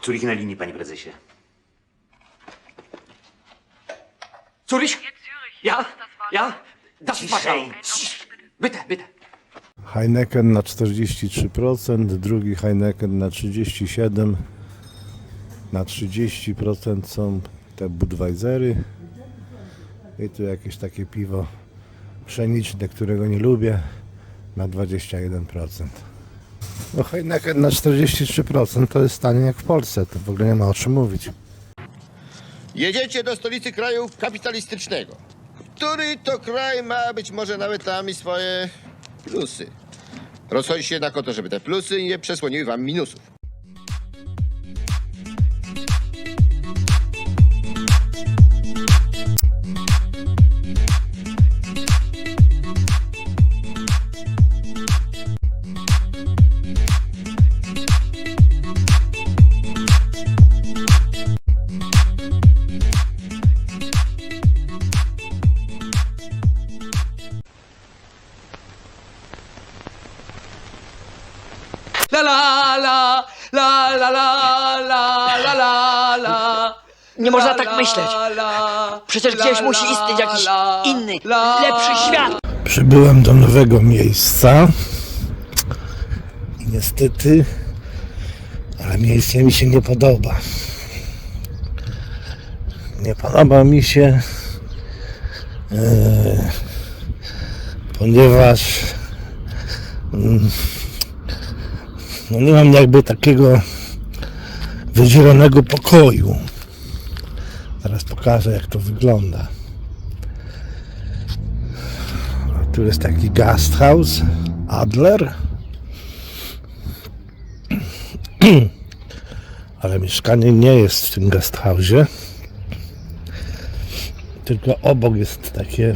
Curych na linii, panie prezesie. Zurich? Ja? Ja? Das Ciszej. Bitte, bitte. Heineken na 43%, drugi Heineken na 37%, na 30% są te Budweisery i tu jakieś takie piwo pszeniczne, którego nie lubię, na 21%. No Heineken na 43% to jest stanie jak w Polsce, to w ogóle nie ma o czym mówić. Jedziecie do stolicy kraju kapitalistycznego, który to kraj ma być może nawet tam i swoje plusy. Rozchodzi jednak o to, żeby te plusy nie przesłoniły wam minusów. La la la la la la Nie można tak myśleć. Przecież gdzieś musi istnieć jakiś inny, lepszy świat. Przybyłem do nowego miejsca i niestety, ale miejsce mi się nie podoba. Nie podoba mi się, e, ponieważ mm, no nie mam jakby takiego wydzielonego pokoju. Teraz pokażę jak to wygląda. Tu jest taki gasthaus Adler. Ale mieszkanie nie jest w tym gasthausie. Tylko obok jest takie.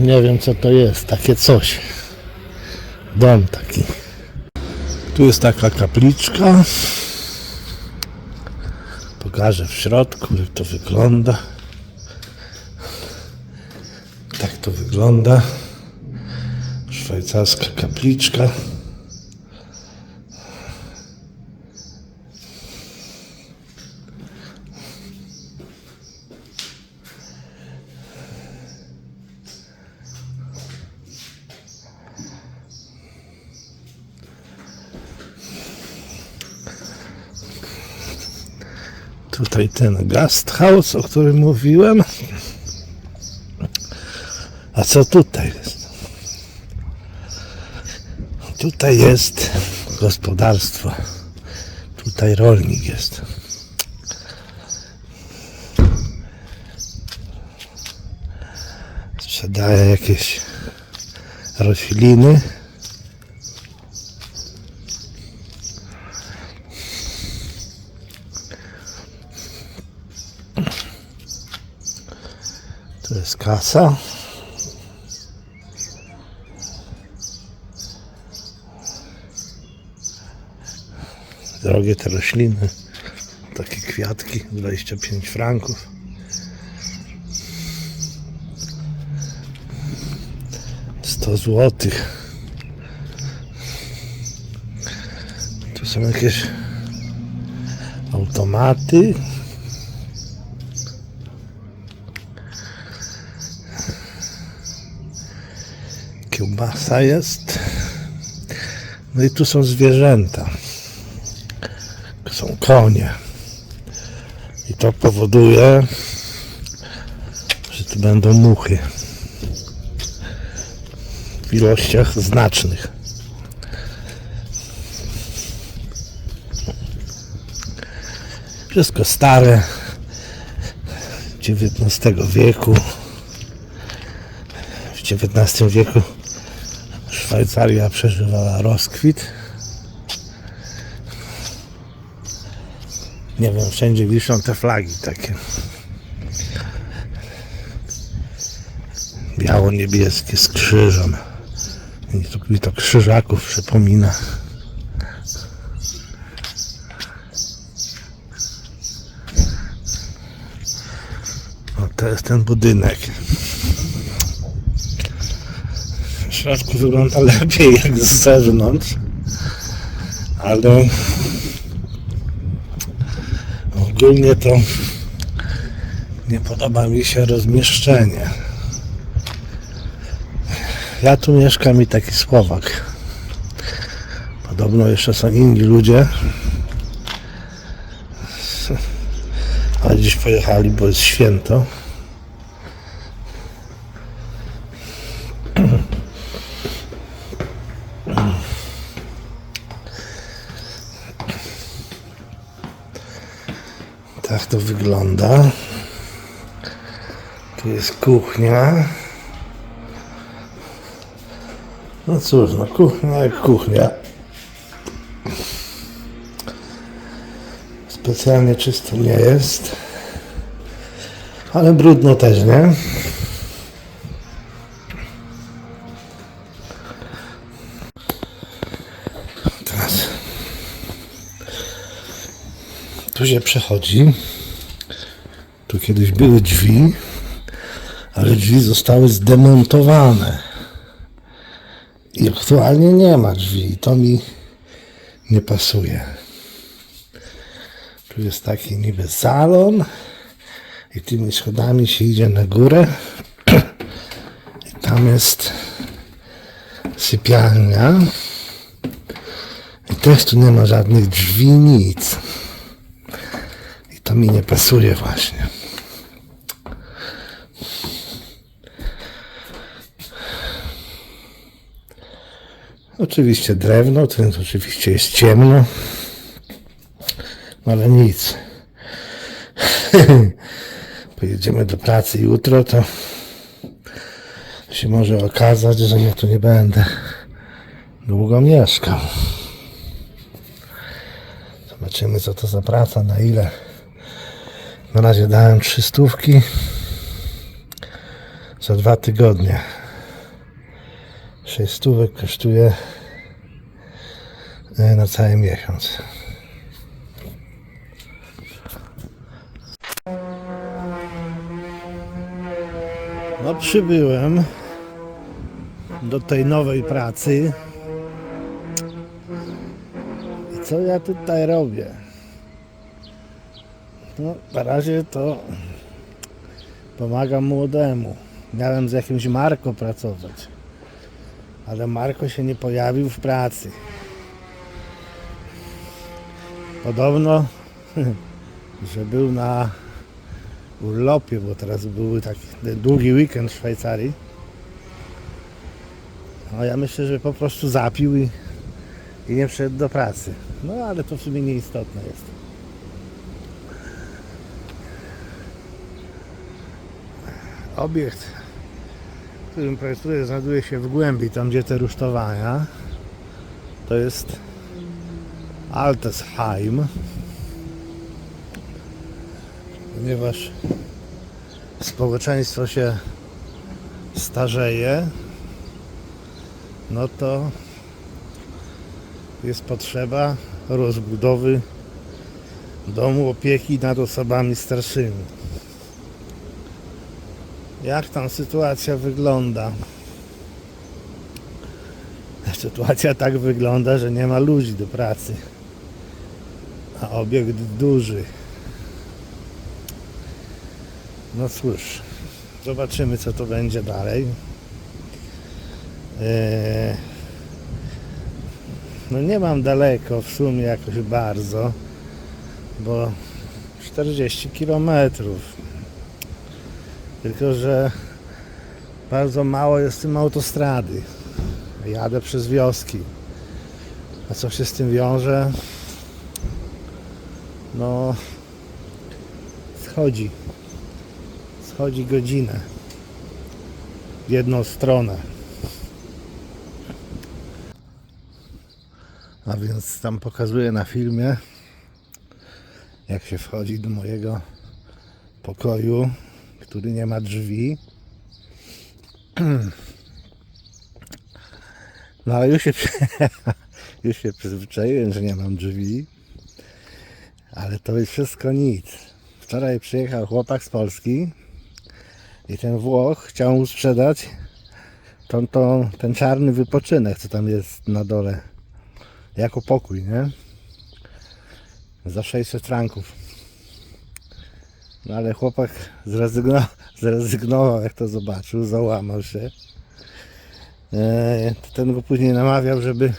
Nie wiem co to jest, takie coś. Dom taki. Tu jest taka kapliczka. Pokażę w środku, jak to wygląda. Tak to wygląda. Szwajcarska kapliczka. Tutaj ten gasthaus, o którym mówiłem. A co tutaj jest? Tutaj jest gospodarstwo. Tutaj rolnik jest. Sprzedaje jakieś rośliny. Kasa. Drogie te rośliny. Takie kwiatki, 25 franków. Sto złotych. Tu są jakieś automaty. Kiełbasa jest. No i tu są zwierzęta. Są konie. I to powoduje, że tu będą muchy. W ilościach znacznych. Wszystko stare. XIX wieku. W XIX wieku Szwajcaria przeżywała rozkwit. Nie wiem, wszędzie wiszą te flagi takie. Biało-niebieskie z krzyżem. I to, mi to krzyżaków przypomina. O, to jest ten budynek. W środku wygląda lepiej jak z zewnątrz. ale ogólnie to nie podoba mi się rozmieszczenie. Ja tu mieszkam i taki Słowak. Podobno jeszcze są inni ludzie. Ale dziś pojechali, bo jest święto. To wygląda. Tu jest kuchnia. No cóż, no kuchnia jak kuchnia. Specjalnie czysto nie jest. Ale brudno też, nie? Się przechodzi. Tu kiedyś były drzwi, ale drzwi zostały zdemontowane. I aktualnie nie ma drzwi. I to mi nie pasuje. Tu jest taki niby salon i tymi schodami się idzie na górę i tam jest sypialnia i też tu nie ma żadnych drzwi, nic. To mi nie pasuje właśnie. Oczywiście drewno, to oczywiście jest ciemno, no ale nic. Pojedziemy do pracy jutro, to się może okazać, że ja tu nie będę długo mieszkał. Zobaczymy co to za praca, na ile. Na razie dałem trzy stówki za dwa tygodnie. Sześć stówek kosztuje e, na cały miesiąc. No przybyłem do tej nowej pracy. I co ja tutaj robię? No, na razie to pomagam młodemu. Miałem z jakimś Marko pracować, ale Marko się nie pojawił w pracy. Podobno, że był na urlopie, bo teraz był taki długi weekend w Szwajcarii. No ja myślę, że po prostu zapił i, i nie wszedł do pracy. No ale to w sumie nieistotne jest. Obiekt, którym pracuję, znajduje się w głębi, tam gdzie te rusztowania. To jest Altesheim. Ponieważ społeczeństwo się starzeje, no to jest potrzeba rozbudowy domu opieki nad osobami starszymi. Jak tam sytuacja wygląda? Sytuacja tak wygląda, że nie ma ludzi do pracy, a obiekt duży. No cóż, zobaczymy co to będzie dalej. Eee, no nie mam daleko w sumie jakoś bardzo, bo 40 km. Tylko, że bardzo mało jest tym autostrady. Jadę przez wioski. A co się z tym wiąże? No, schodzi schodzi godzinę w jedną stronę. A więc tam pokazuję na filmie, jak się wchodzi do mojego pokoju, który nie ma drzwi. No ale już się, już się przyzwyczaiłem, że nie mam drzwi. Ale to jest wszystko nic. Wczoraj przyjechał chłopak z Polski i ten Włoch chciał mu sprzedać tą, tą, ten czarny wypoczynek, co tam jest na dole. Jako pokój, nie? za 600 franków. No ale chłopak zrezygnował, zrezygnował jak to zobaczył, załamał się. To ten go później namawiał, żeby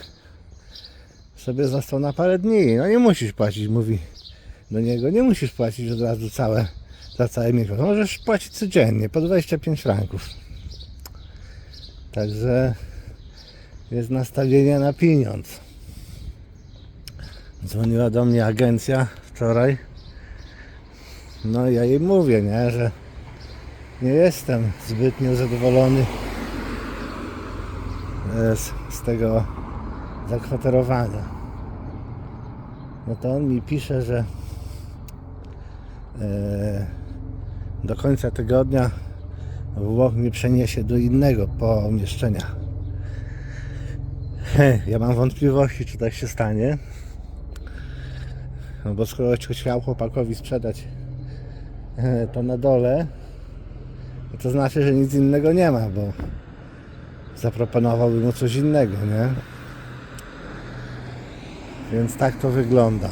sobie został na parę dni. No nie musisz płacić, mówi do niego, nie musisz płacić od razu całe, za cały miesiąc. Możesz płacić codziennie, po 25 franków. Także jest nastawienie na pieniądz. Dzwoniła do mnie agencja wczoraj. No ja jej mówię, nie, że nie jestem zbytnio zadowolony e, z, z tego zakwaterowania. No to on mi pisze, że e, do końca tygodnia Włoch mnie przeniesie do innego pomieszczenia. Ja mam wątpliwości, czy tak się stanie. No bo skoro chciał chłopakowi sprzedać to na dole, to znaczy, że nic innego nie ma, bo zaproponowałby mu coś innego, nie? Więc tak to wygląda.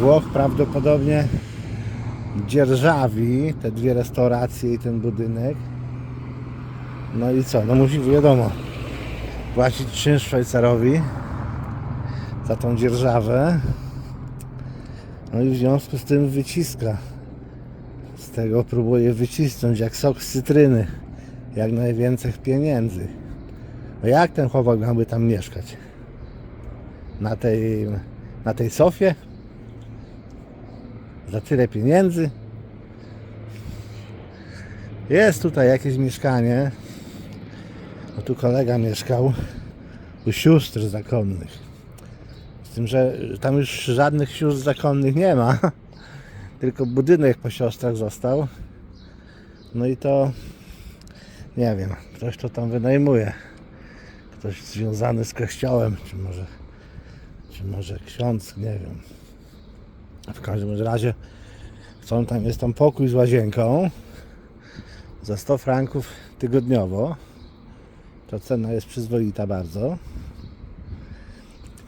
Włoch prawdopodobnie dzierżawi te dwie restauracje i ten budynek. No i co? No musi wiadomo płacić czynsz Szwajcarowi za tą dzierżawę. No i w związku z tym wyciska. Z tego próbuje wycisnąć jak sok z cytryny. Jak najwięcej pieniędzy. No jak ten chłopak miałby tam mieszkać? Na tej, na tej sofie? Za tyle pieniędzy? Jest tutaj jakieś mieszkanie. No tu kolega mieszkał u sióstr zakonnych. Tym, że tam już żadnych sióstr zakonnych nie ma. Tylko budynek po siostrach został. No i to nie wiem, ktoś to tam wynajmuje. Ktoś związany z kościołem, czy może, czy może ksiądz, nie wiem. W każdym razie chcą tam, jest tam pokój z łazienką za 100 franków tygodniowo. To cena jest przyzwoita bardzo.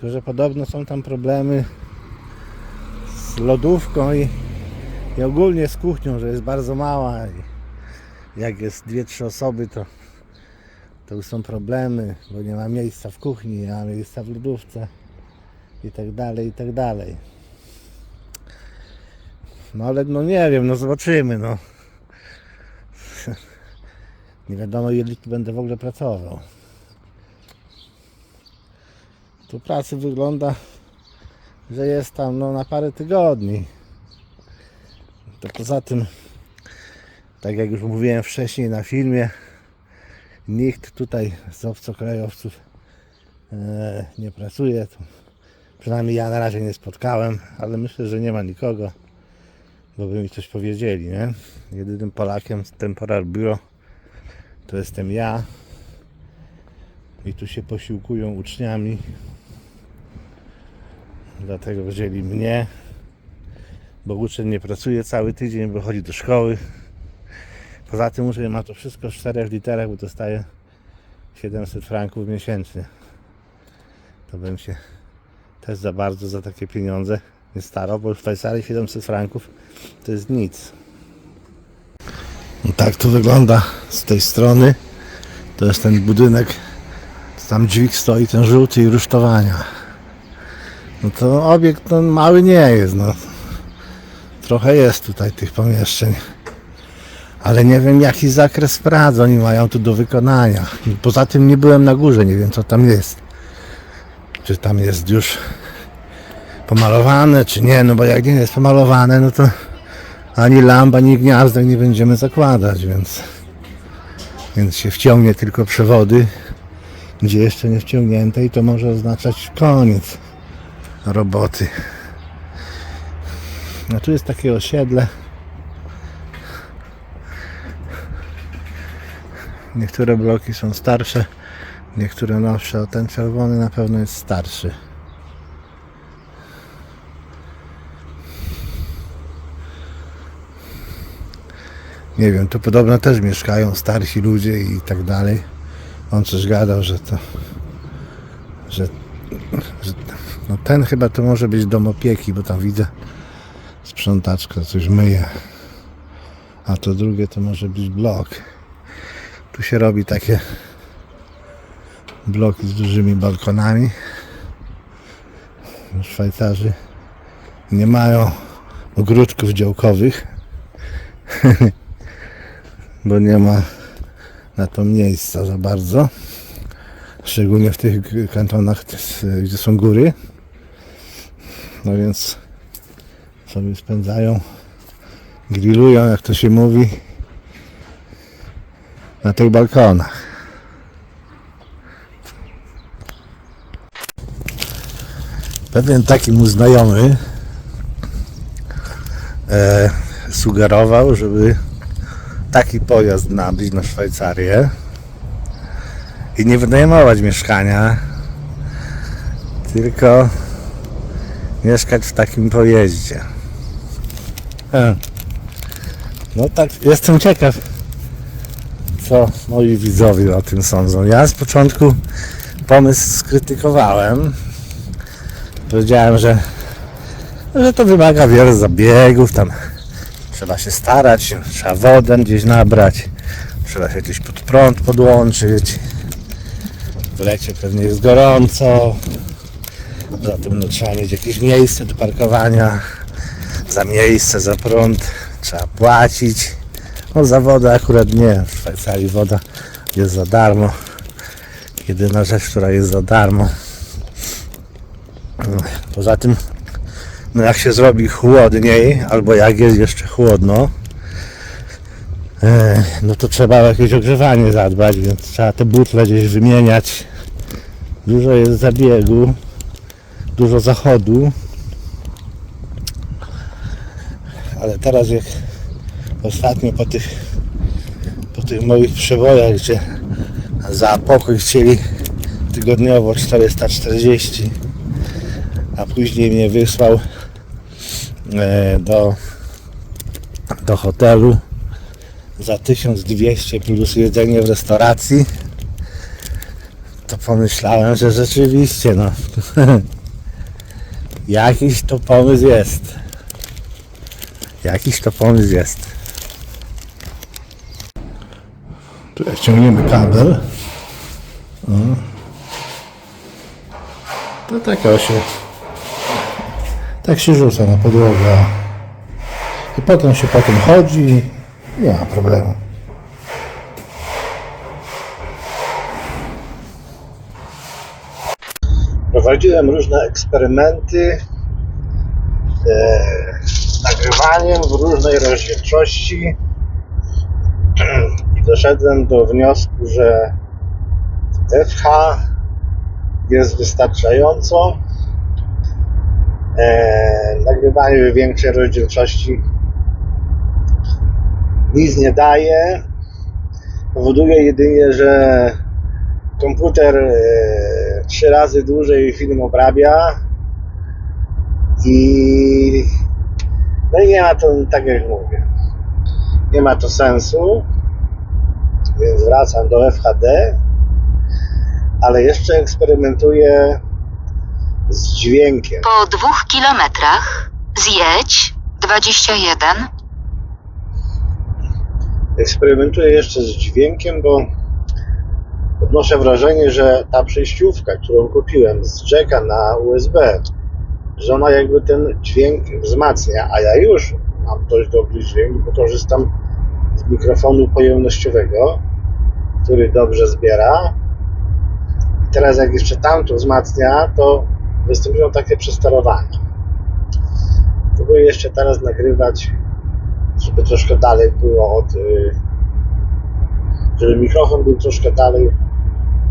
Tylko, że podobno są tam problemy z lodówką i, i ogólnie z kuchnią, że jest bardzo mała i jak jest dwie, trzy osoby, to, to już są problemy, bo nie ma miejsca w kuchni, nie ma miejsca w lodówce i tak dalej, i tak dalej. No ale no nie wiem, no zobaczymy, no. Nie wiadomo ile będę w ogóle pracował. Tu pracy wygląda, że jest tam no, na parę tygodni. To poza tym, tak jak już mówiłem wcześniej na filmie, nikt tutaj z obcokrajowców e, nie pracuje. Przynajmniej ja na razie nie spotkałem, ale myślę, że nie ma nikogo, bo by mi coś powiedzieli, nie? Jedynym Polakiem z Temporar Bureau to jestem ja. I tu się posiłkują uczniami. Dlatego wzięli mnie. Bo uczeń nie pracuje cały tydzień, bo chodzi do szkoły. Poza tym uczeń ma to wszystko w czterech literach, bo dostaje 700 franków miesięcznie. To bym się też za bardzo za takie pieniądze nie starał, bo w Szwajcarii 700 franków to jest nic. No tak to wygląda z tej strony. To jest ten budynek. Tam dźwig stoi, ten żółty i rusztowania. No to obiekt no, mały nie jest. No. Trochę jest tutaj tych pomieszczeń. Ale nie wiem jaki zakres prac oni mają tu do wykonania. Poza tym nie byłem na górze, nie wiem co tam jest. Czy tam jest już pomalowane, czy nie, no bo jak nie jest pomalowane, no to ani lamp, ani gniazdek nie będziemy zakładać, więc, więc się wciągnie tylko przewody, gdzie jeszcze nie wciągnięte i to może oznaczać koniec roboty. A tu jest takie osiedle. Niektóre bloki są starsze, niektóre nowsze, a ten czerwony na pewno jest starszy. nie wiem, tu podobno też mieszkają starsi ludzie i tak dalej. On coś gadał, że to, że, że no ten chyba to może być dom opieki, bo tam widzę sprzątaczka coś myje. A to drugie to może być blok. Tu się robi takie bloki z dużymi balkonami. Szwajcarzy nie mają ogródków działkowych, bo nie ma na to miejsca za bardzo. Szczególnie w tych kantonach, gdzie są góry. No więc sobie spędzają, grillują, jak to się mówi, na tych balkonach. Pewien taki mu znajomy e, sugerował, żeby taki pojazd nabyć na Szwajcarię i nie wynajmować mieszkania, tylko mieszkać w takim pojeździe. E. No tak, jestem ciekaw, co moi widzowie o tym sądzą. Ja z początku pomysł skrytykowałem. Powiedziałem, że, że to wymaga wiele zabiegów, tam trzeba się starać, trzeba wodę gdzieś nabrać, trzeba się gdzieś pod prąd podłączyć. W lecie pewnie jest gorąco, zatem no, trzeba mieć jakieś miejsce do parkowania. Za miejsce, za prąd trzeba płacić. No za wodę akurat nie. W Szwajcarii woda jest za darmo. Jedyna rzecz, która jest za darmo. Poza tym, no jak się zrobi chłodniej, albo jak jest jeszcze chłodno, e, no to trzeba o jakieś ogrzewanie zadbać, więc trzeba te butle gdzieś wymieniać. Dużo jest zabiegu, dużo zachodu. Ale teraz jak ostatnio po tych po tych moich przebojach, gdzie za pokój chcieli tygodniowo 440 a później mnie wysłał e, do, do hotelu za 1200 plus jedzenie w restauracji to pomyślałem, że rzeczywiście no jakiś to pomysł jest. Jakiś to pomysł jest. Tu jak ciągniemy kabel to tak o się tak się rzuca na podłogę. I potem się potem chodzi nie ma problemu prowadziłem różne eksperymenty e, nagrywaniem w różnej rozdzielczości i doszedłem do wniosku, że FH jest wystarczająco e, nagrywanie w większej rozdzielczości nic nie daje. Powoduje jedynie, że komputer e, trzy razy dłużej film obrabia i no i nie ma to, tak jak mówię, nie ma to sensu, więc wracam do FHD, ale jeszcze eksperymentuję z dźwiękiem. Po dwóch kilometrach zjedź 21 eksperymentuję jeszcze z dźwiękiem, bo odnoszę wrażenie, że ta przejściówka, którą kupiłem z jacka na USB, że ona jakby ten dźwięk wzmacnia, a ja już mam dość dobry dźwięk, bo korzystam z mikrofonu pojemnościowego, który dobrze zbiera. I teraz jak jeszcze tamto wzmacnia, to występują takie przesterowania. Próbuję jeszcze teraz nagrywać żeby troszkę dalej było od. y, żeby mikrofon był troszkę dalej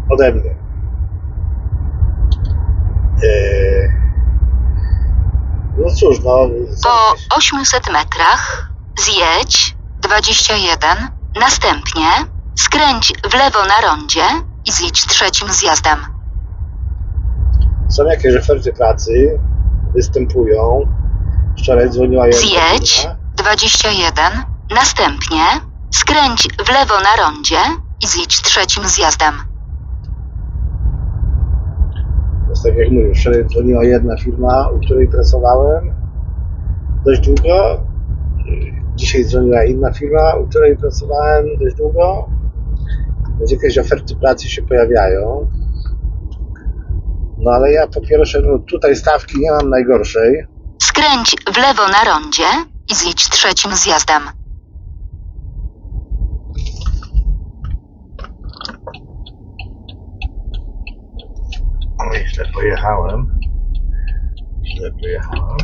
ode mnie. Y, No cóż, no. Po 800 metrach zjedź 21 następnie skręć w lewo na rondzie i zjedź trzecim zjazdem. Są jakieś oferty pracy, występują. Wczoraj dzwoniła Zjedź Ewelina. 21 następnie skręć w lewo na rondzie i zjedź trzecim zjazdem. Tak jak mówię, wczoraj dzwoniła jedna firma, u której pracowałem dość długo. Dzisiaj dzwoniła inna firma, u której pracowałem dość długo. Więc jakieś oferty pracy się pojawiają. No ale ja po pierwsze, no tutaj stawki nie mam najgorszej. Skręć w lewo na rondzie i zjedź trzecim zjazdem. Oj, źle pojechałem. Źle pojechałem.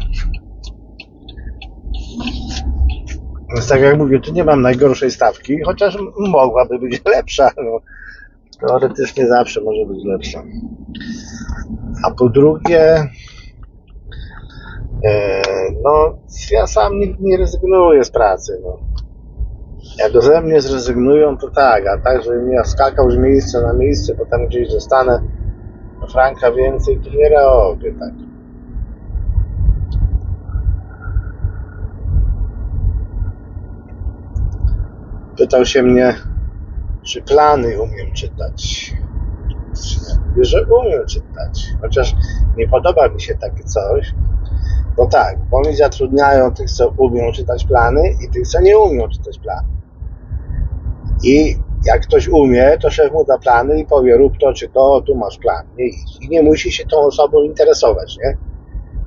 Więc tak jak mówię, tu nie mam najgorszej stawki, chociaż mogłaby być lepsza. No. Teoretycznie zawsze może być lepsza. A po drugie, e, no ja sam nie, nie rezygnuję z pracy. No. Jak ze mnie zrezygnują, to tak, a tak, żebym ja skakał z miejsca na miejsce, bo tam gdzieś dostanę franka więcej, to nie robię tak. Pytał się mnie, czy plany umiem czytać. Mówię, że umiem czytać, chociaż nie podoba mi się takie coś, bo tak, bo oni zatrudniają tych, co umią czytać plany i tych, co nie umią czytać plany. I jak ktoś umie, to szef mu da plany i powie rób to czy to, tu masz plan. Nie idź. I nie musi się tą osobą interesować, nie?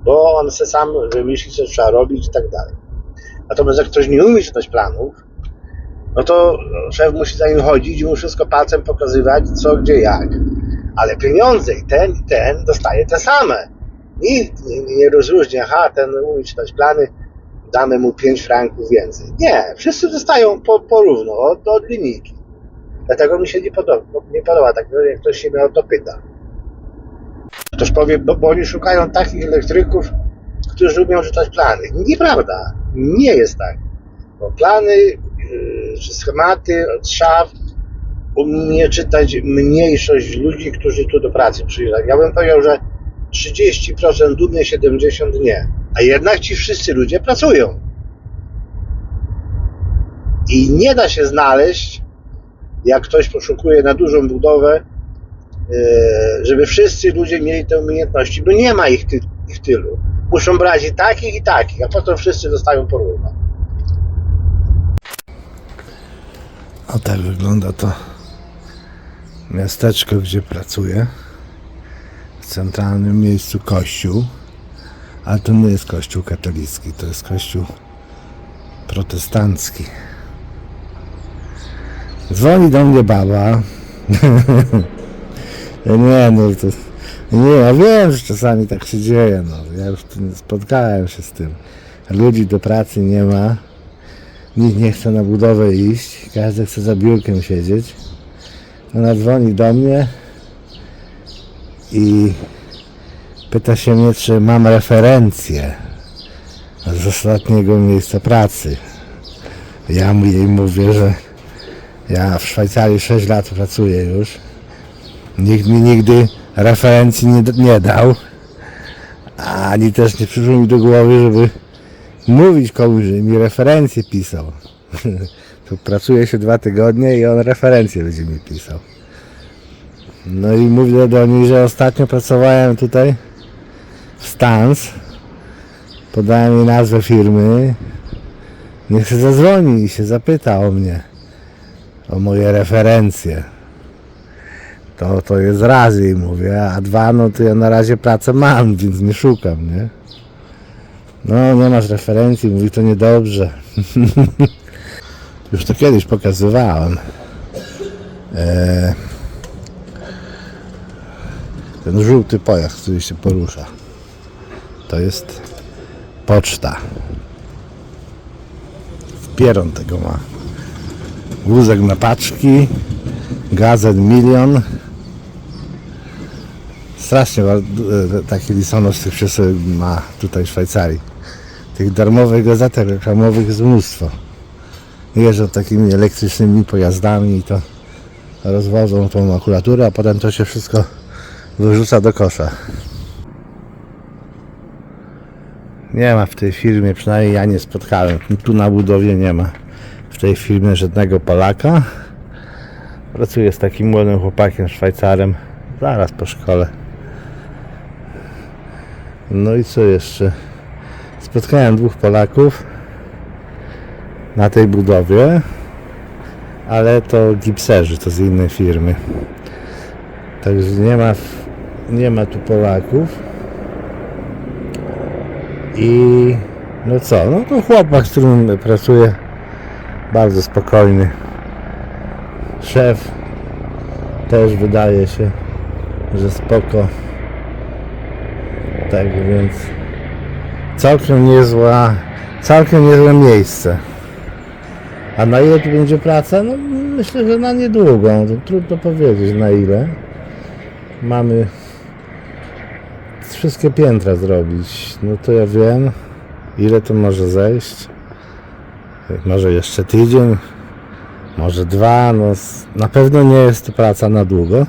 Bo on se sam wymyśli, co trzeba robić i tak dalej. Natomiast jak ktoś nie umie czytać planów, no to szef musi za nim chodzić i mu wszystko palcem pokazywać, co, gdzie, jak. Ale pieniądze i ten, i ten dostaje te same. Nikt nie, nie rozróżnia, aha, ten umie czytać plany, damy mu 5 franków więcej. Nie, wszyscy dostają po, porówno, od, od linijki. Dlatego mi się nie podoba, nie podoba tak, no, jak ktoś się mnie o to pyta. Ktoś powie, bo, bo oni szukają takich elektryków, którzy umieją czytać plany. Nieprawda, nie jest tak. Bo plany yy, schematy szaf umie czytać mniejszość ludzi, którzy tu do pracy przyjeżdżają. Ja bym powiedział, że 30% umie, 70% nie. A jednak ci wszyscy ludzie pracują. I nie da się znaleźć, jak ktoś poszukuje na dużą budowę, e, żeby wszyscy ludzie mieli te umiejętności, bo nie ma ich, ty, ich tylu. Muszą brać i takich, i takich, a potem wszyscy dostają porówno. A tak wygląda to miasteczko, gdzie pracuję. W centralnym miejscu kościół. Ale to nie jest kościół katolicki, to jest kościół protestancki. Dzwoni do mnie baba. Nie, no to. Nie, ja wiem, że czasami tak się dzieje. No. Ja już spotkałem się z tym. Ludzi do pracy nie ma. Nikt nie chce na budowę iść. Każdy chce za biurkiem siedzieć. Ona dzwoni do mnie i pyta się mnie, czy mam referencje z ostatniego miejsca pracy. Ja jej mówię, że ja w Szwajcarii 6 lat pracuję już. Nikt mi nigdy referencji nie, nie dał. Ani też nie przyszło mi do głowy, żeby mówić komuś, że mi referencje pisał. tu pracuje się dwa tygodnie i on referencje będzie mi pisał. No i mówię do niej, że ostatnio pracowałem tutaj w Stans. Podałem jej nazwę firmy. Niech się zadzwoni i się zapyta o mnie. O moje referencje. To, to jest raz jej mówię, a dwa, no to ja na razie pracę mam, więc nie szukam, nie? No, nie masz referencji, mówi to niedobrze. Już to kiedyś pokazywałem. Eee, ten żółty pojazd, który się porusza. To jest poczta. Pieron tego ma. Wózek na paczki, gazet milion. Strasznie taki lisonosz tych przesyłek ma tutaj w Szwajcarii. Tych darmowych gazetek reklamowych jest mnóstwo. Jeżdżą takimi elektrycznymi pojazdami i to rozwożą tą makulaturę, a potem to się wszystko wyrzuca do kosza. Nie ma w tej firmie, przynajmniej ja nie spotkałem, tu na budowie nie ma w tej firmie żadnego Polaka. Pracuję z takim młodym chłopakiem, Szwajcarem, zaraz po szkole. No i co jeszcze? Spotkałem dwóch Polaków na tej budowie, ale to gipserzy, to z innej firmy. Także nie ma, nie ma tu Polaków. I no co, no to chłopak, z którym pracuję, bardzo spokojny. Szef też wydaje się, że spoko. Tak więc całkiem niezła, całkiem niezłe miejsce. A na ile tu będzie praca? No myślę, że na niedługo. Trudno powiedzieć na ile. Mamy wszystkie piętra zrobić. No to ja wiem, ile to może zejść. Może jeszcze tydzień, może dwa. No, na pewno nie jest to praca na długo.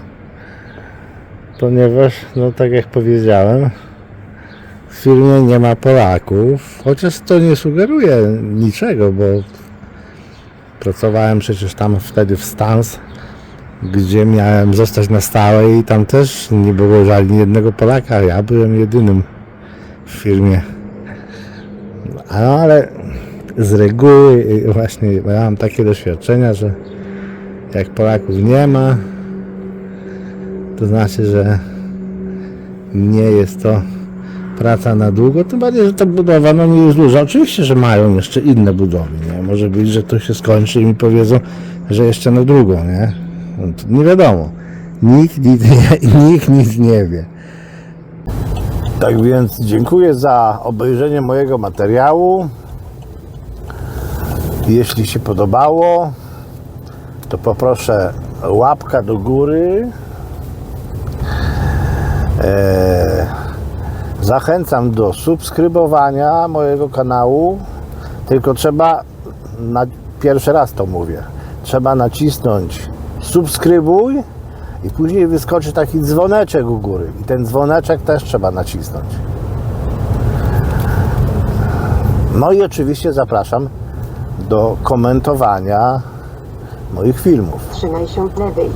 Ponieważ, no tak jak powiedziałem, w firmie nie ma Polaków. Chociaż to nie sugeruje niczego, bo pracowałem przecież tam wtedy w Stans, gdzie miałem zostać na stałe i tam też nie było ani jednego Polaka. Ja byłem jedynym w firmie. No, ale z reguły y, właśnie miałem takie doświadczenia, że jak Polaków nie ma, to znaczy, że nie jest to praca na długo, tym bardziej, że ta budowa no nie jest duża. Oczywiście, że mają jeszcze inne budowy, nie? Może być, że to się skończy i mi powiedzą, że jeszcze na drugą, nie? No, nie wiadomo. Nikt nic, nie, nikt nic nie wie. Tak więc dziękuję za obejrzenie mojego materiału. Jeśli się podobało, to poproszę łapka do góry. Eee, Zachęcam do subskrybowania mojego kanału. Tylko trzeba, na pierwszy raz to mówię, trzeba nacisnąć subskrybuj i później wyskoczy taki dzwoneczek u góry. I ten dzwoneczek też trzeba nacisnąć. No i oczywiście zapraszam do komentowania moich filmów. Trzymaj się lewej.